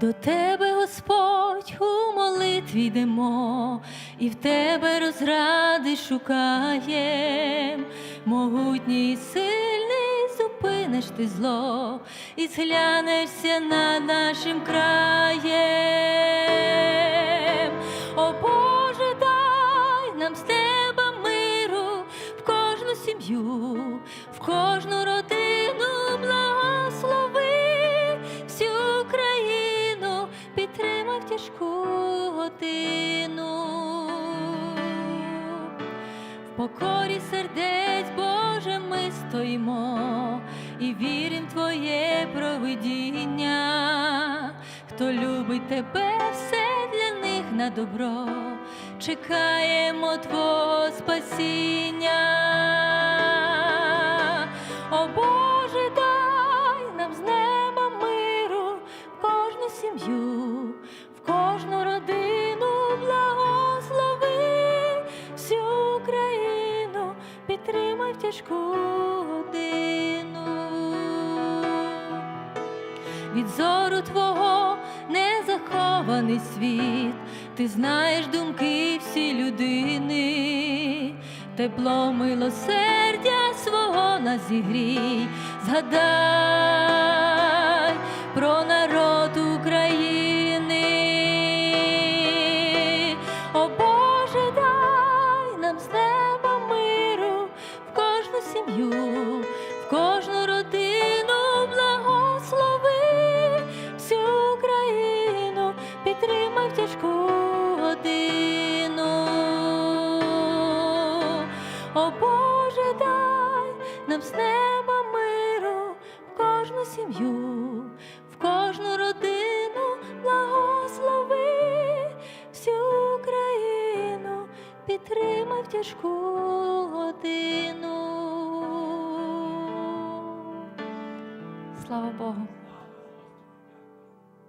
До тебе, Господь, у молитві йдемо, і в тебе розради шукаєм, могутній і сильний зупиниш ти зло, і зглянешся над нашим краєм. О Боже, дай нам з неба миру в кожну сім'ю, годину. В покорі сердець, Боже, ми стоїмо і вірим Твоє провидіння. Хто любить тебе, все для них на добро, чекаємо Твого спасіння. Підтримай в тяжку годину. Від зору Твого не захований світ, ти знаєш думки всі людини, тепло милосердя свого нас зігрій, згадай про народ дай з неба миру в кожну сім'ю, в кожну родину благослови всю країну, підтримай в тяжку годину. Слава Богу.